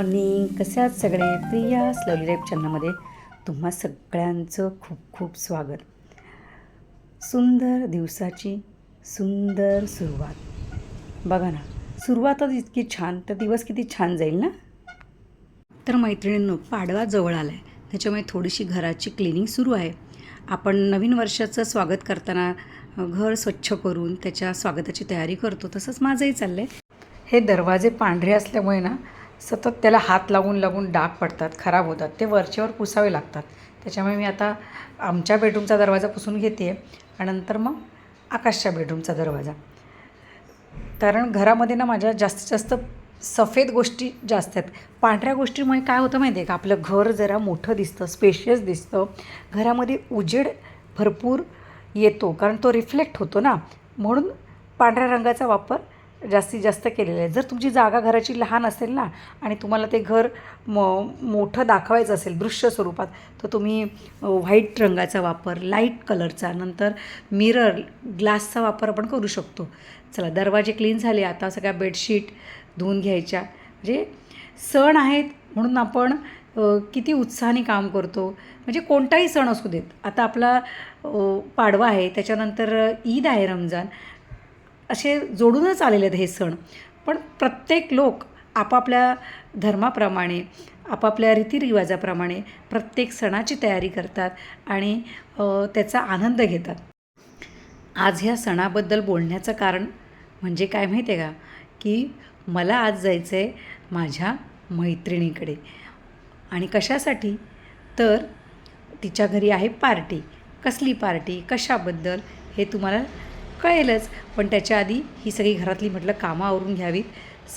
Morning कसे आहात सगळे? प्रिया स्लवली लाईफ चॅनलमध्ये तुम्हा सगळ्यांचं खूप खूप स्वागत. सुंदर दिवसाची सुंदर सुरुवात. बघा ना सुरुवातच इतकी छान तर दिवस किती छान जाईल ना? तर मैत्रिणींनो पाडवा जवळ आला आहे त्याच्यामुळे थोडीशी घराची क्लिनिंग सुरू आहे. आपण नवीन वर्षाचं स्वागत करताना घर स्वच्छ करून त्याच्या स्वागताची तयारी करतो तसंच माझंही चाललं आहे हे दरवाजे पांढरे असल्यामुळे ना सतत त्याला हात लागून लागून डाग पडतात खराब होतात. ते वरचेवर पुसावे लागतात. त्याच्यामुळे मी आता आमच्या बेडरूमचा दरवाजा पुसून घेते आहे आणि नंतर मग आकाशच्या बेडरूमचा दरवाजा. कारण घरामध्ये ना माझ्या जास्तीत जास्त सफेद गोष्टी जास्त आहेत. पांढऱ्या गोष्टीमुळे काय होतं माहिती आहे का? आपलं घर जरा मोठं दिसतं स्पेशियस दिसतं. घरामध्ये उजेड भरपूर येतो. कारण तो रिफ्लेक्ट होतो ना. म्हणून पांढऱ्या रंगाचा वापर जास्तीत जास्त केलेलं आहे जर तुमची जागा घराची लहान असेल ना आणि तुम्हाला ते घर मो मोठं दाखवायचं असेल दृश्य स्वरूपात तर तुम्ही व्हाईट रंगाचा वापर लाइट कलरचा नंतर मिरर ग्लासचा वापर आपण करू शकतो. चला दरवाजे क्लीन झाले आता सगळ्या बेडशीट धुवून घ्यायच्या. म्हणजे सण आहेत म्हणून आपण किती उत्साहाने काम करतो. म्हणजे कोणताही सण असू देत. आता आपला पाडवा आहे त्याच्यानंतर ईद आहे रमजान. असे जोडूनच आलेले आहेत हे सण. पण प्रत्येक लोक आपापल्या धर्माप्रमाणे आपापल्या रीतिरिवाजाप्रमाणे प्रत्येक सणाची तयारी करतात आणि त्याचा आनंद घेतात. आज ह्या सणाबद्दल बोलण्याचं कारण म्हणजे काय माहिती आहे का? की मला आज जायचं आहे माझ्या मैत्रिणीकडे. आणि कशासाठी? तर तिच्या घरी आहे पार्टी. कसली पार्टी? कशाबद्दल? हे तुम्हाला कळेलच. पण त्याच्या आधी ही सगळी घरातली म्हटलं कामं आवरून घ्यावीत.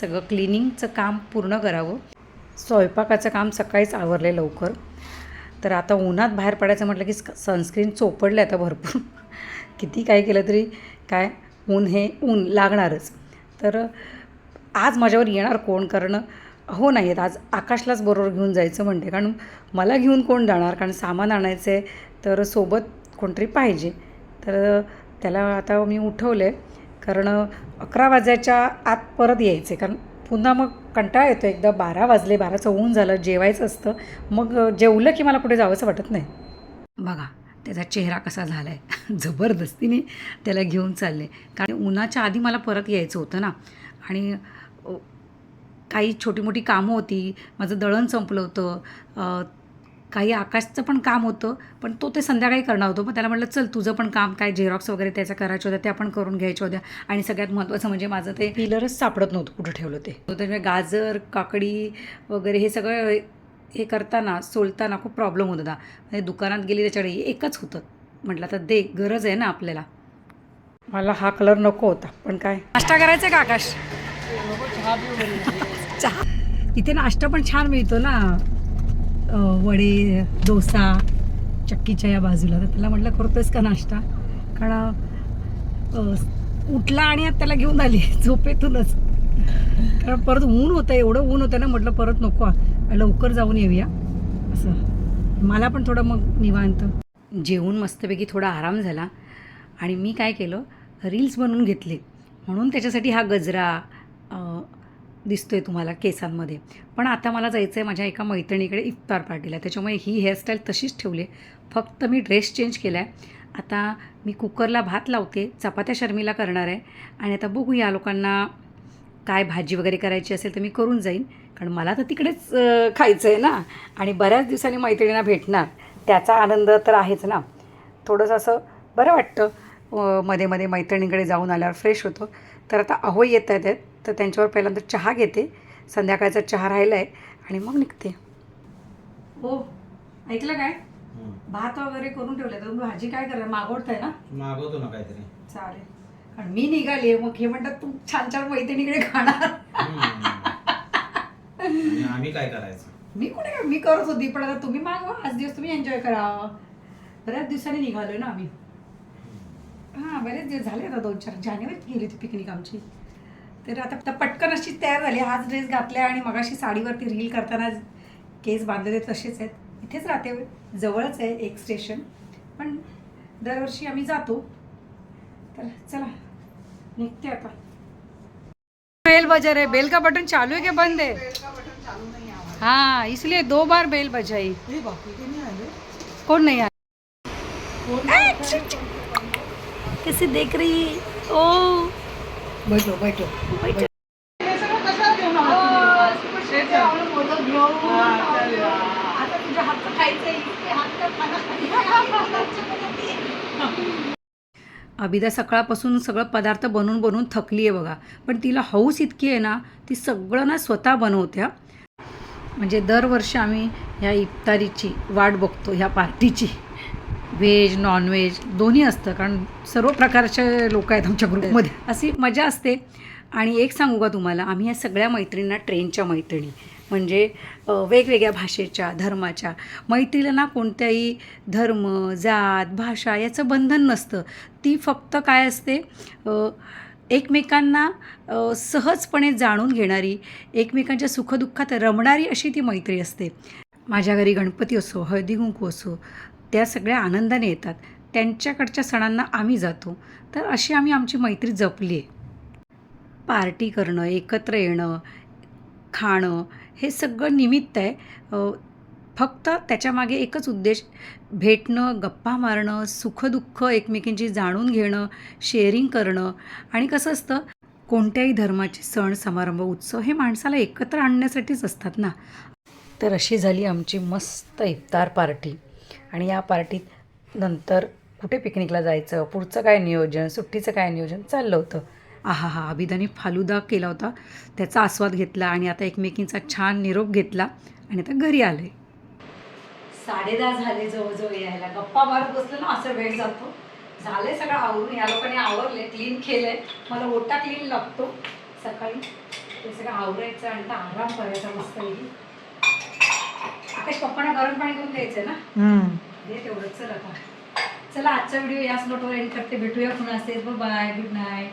सगळं क्लिनिंगचं काम पूर्ण करावं. स्वयंपाकाचं काम सकाळीच आवरले लवकर. तर आता उन्हात बाहेर पडायचं म्हटलं की सनस्क्रीन चोपडलं आता भरपूर. किती काय केलं तरी काय ऊन हे ऊन लागणारच. तर आज माझ्यावर येणार कोण? कारण हो नाही आहेत आज आकाशलाच बरोबर घेऊन जायचं म्हणते. कारण मला घेऊन कोण जाणार? कारण सामान आणायचं आहे तर सोबत कोणतरी पाहिजे. तर त्याला आता मी उठवलं आहे कारण अकरा वाजायच्या आत परत यायचे कारण पुन्हा मग कंटाळा येतो. एकदा बारा वाजले बाराचं ऊन झालं जेवायचं असतं. मग जेवलं की मला कुठे जावंसं वाटत नाही. बघा त्याचा चेहरा कसा झाला आहे जबरदस्तीने त्याला घेऊन चालले. कारण उन्हाच्या आधी मला परत यायचं होतं ना. आणि काही छोटी मोठी कामं होती. माझं दळण संपलं होतं. काही आकाशचं पण काम होतं पण तो ते संध्याकाळी करणार होतो. मग त्याला म्हटलं चल तुझं पण काम काय झेरॉक्स वगैरे त्याचं करायचं होतं त्या पण करून घ्यायच्या होत्या. आणि सगळ्यात महत्त्वाचं म्हणजे माझं ते पिलरच सापडत नव्हतं कुठं ठेवलं ते. तर त्याच्यामुळे गाजर काकडी वगैरे हे सगळं हे करताना सोलताना खूप प्रॉब्लेम होत होता. म्हणजे दुकानात गेली त्याच्याकडे एकच होतं. म्हटलं आता दे गरज आहे ना आपल्याला. मला हा कलर नको होता पण काय? नाश्ता करायचा का आकाश? चहा. इथे नाश्ता पण छान मिळतो ना. वडे डोसा चक्कीच्या या बाजूला. तर त्याला म्हटलं करतोयस का नाश्ता? कारण उठला आणि आता त्याला घेऊन आली झोपेतूनच. कारण परत ऊन होतं एवढं ऊन होतं ना म्हटलं परत नको लवकर जाऊन येऊया. असं. मला पण थोडं मग निवांत. जेवून मस्तपैकी थोडा आराम झाला. आणि मी काय केलं रील्स बनवून घेतले. म्हणून त्याच्यासाठी हा गजरा दिसतो आहे तुम्हाला केसांमध्ये. पण आता मला जायचं आहे माझ्या एका मैत्रिणीकडे इफ्तार पार्टीला. त्याच्यामुळे ही हेअरस्टाईल तशीच ठेवली आहे. फक्त मी ड्रेस चेंज केला आहे आता मी कुकरला भात लावते चपात्या शर्मीला करणार आहे. आणि आता बघू या लोकांना काय भाजी वगैरे करायची असेल तर मी करून जाईन. कारण मला तर तिकडेच खायचं आहे ना. आणि बऱ्याच दिवसांनी मैत्रिणींना भेटणार. त्याचा आनंद तर आहेच ना. थोडंसं असं बरं वाटतं. मध्ये मध्ये मैत्रिणीकडे जाऊन आल्यावर फ्रेश होतो. तर आता अहो येत आहेत तर त्यांच्यावर पहिल्यांदा चहा घेते. संध्याकाळचा चहा राहिला आहे आणि मग निघते. हो ऐकलं काय. भात वगैरे करून ठेवलं तर भाजी काय करा मागवताय ना? मागवतो ना काहीतरी. चालेल. कारण मी निघाली मग हे म्हणतात तू छान छान मैत्रिणीकडे खाणार. आम्ही काय करायचं? मी कुठे काय? मी करत होती पण आता तुम्ही मागवा. आज दिवस तुम्ही एन्जॉय करा. बऱ्याच दिवसांनी निघालोय ना आम्ही. हां बरेच दिवस झाले आता दोन चार जानेवारीत गेली होती पिकनिक आमची. तर आता पटकन अशी तयार झाली. हाच ड्रेस घातला आणि मगाशी साडीवरती रील करताना केस बांधलेले तसेच आहेत. इथेच राहते. जवळच आहे एक स्टेशन पण दरवर्षी आम्ही जातो. तर चला निघते आता. बेल बजर आहे बेल का बटन चालू आहे की बंद आहे? हाँ इसलिए दो बार बेल बजाई. हे बाकी के नहीं आले. कौन नहीं आया कैसे देख रही ओ. बैठो बैठो. हे? हे. हा. अभिदा सकाळपासून सगळं पदार्थ बनवून बनवून थकली आहे बघा पण तिला हौस इतकी आहे ना ती सगळं ना स्वतः बनवते हा. म्हणजे दरवर्षी आम्ही ह्या इफ्तारीची वाट बघतो ह्या पार्टीची व्हेज नॉनव्हेज दोन्ही असतं. कारण सर्व प्रकारचे लोक आहेत आमच्या ग्रुपमध्ये अशी मजा असते. आणि एक सांगू का तुम्हाला? आम्ही या सगळ्या मैत्रिणींना ट्रेनच्या मैत्रिणी. म्हणजे वेगवेगळ्या भाषेच्या धर्माच्या. मैत्रीला ना कोणत्याही धर्म जात भाषा याचं बंधन नसतं. ती फक्त काय असते? एकमेकांना सहजपणे जाणून घेणारी एकमेकांच्या सुखदुःखात रमणारी अशी ती मैत्री असते. माझ्या घरी गणपती असो हळदी कुंकू असो त्या सगळ्या आनंदाने येतात. त्यांच्याकडच्या सणांना आम्ही जातो. तर अशी आम्ही आमची मैत्री जपली आहे पार्टी करणं एकत्र येणं खाणं हे सगळं निमित्त आहे. फक्त त्याच्यामागे एकच उद्देश भेटणं गप्पा मारणं सुखदुःख एकमेकींची जाणून घेणं शेअरिंग करणं. आणि कसं असतं कोणत्याही धर्माचे सण समारंभ उत्सव हे माणसाला एकत्र आणण्यासाठीच असतात ना. तर अशी झाली आमची मस्त इफ्तार पार्टी. आणि या पार्टीत नंतर कुठे पिकनिकला जायचं पुढचं काय नियोजन सुट्टीचं काय नियोजन चाललं होतं? आहा हा अभिदानी फालुदा केला होता. त्याचा आस्वाद घेतला आणि आता एकमेकींचा छान निरोप घेतला आणि आता घरी आले. साडे दहा झाले जवळजवळ यायला. गप्पा मारत बसलं ना असं वेळ जातो. झालंय सगळं आवरून. या लोकांनी आवरले क्लीन केलंय. मला ओटा क्लीन लागतो. सकाळी ते सगळं आवरायचं आणि आता आराम करायचा मस्त आकाश पप्पांना गरम पाणी करून द्यायचं ना? दे तेवढं. चला आता. चला आजचा व्हिडिओ याच नोटवर एंड करते. भेटूया पुन्हा. असेल बाय गुड नाईट